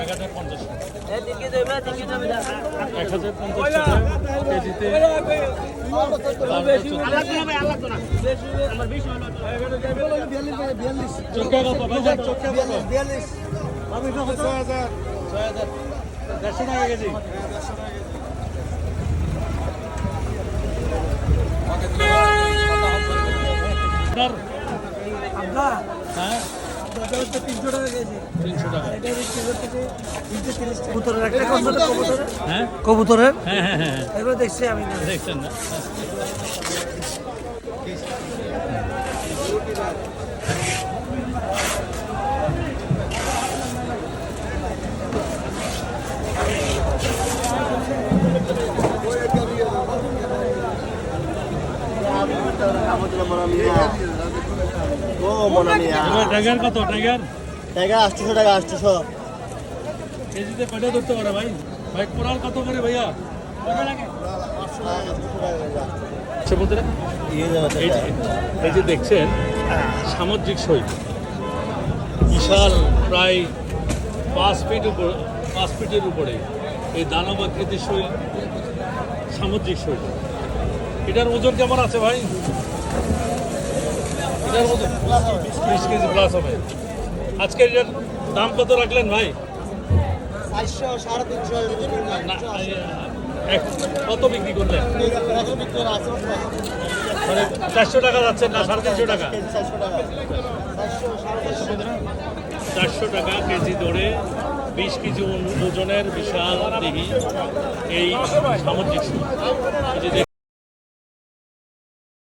এক হাজার পঞ্চাশ। এক হাজার পঞ্চাশ টাকা কেজিতে চোখে কত বাজার চোখে কত বিয়াল্লিশ ছয় হাজার ছয় হাজার দেড়শো টাকা কেজি আপনার আপনার হ্যাঁ তিনশো টাকা কেজি তিনশো টাকা এটা বিক্রি করতেছে তিনশো তিরিশ কবুতরের? একটা কবুতরের কবুতরের হ্যাঁ কবুতরের হ্যাঁ হ্যাঁ হ্যাঁ। এগুলো দেখছি আমি না। দেখছেন না? ও মনে মিয়া এবার টাইগার কত? টাইগার টাকা আটশোশো টাকা আটশোশো। কেজিতে কয়টা ধরতে পারে ভাই? ভাই কোরাল কত করে ভাইয়া? ইয়ে এই যে দেখছেন সামুদ্রিক সৈল বিশাল প্রায় পাঁচ ফিট উপর পাঁচ ফিটের উপরে এই দানব আকৃতির শৈল সামুদ্রিক শৈল এটার ওজন কেমন আছে ভাই? বিশ কেজি প্লাস হবে। আজকে এটার দাম কত রাখলেন ভাই? কত বিক্রি করলেন? মানে চারশো টাকা যাচ্ছে না সাড়ে তিনশো টাকা? চারশো টাকা। কেজি দরে বিশ কেজি ওজনের বিশাল দেহি এই সামুদ্রিক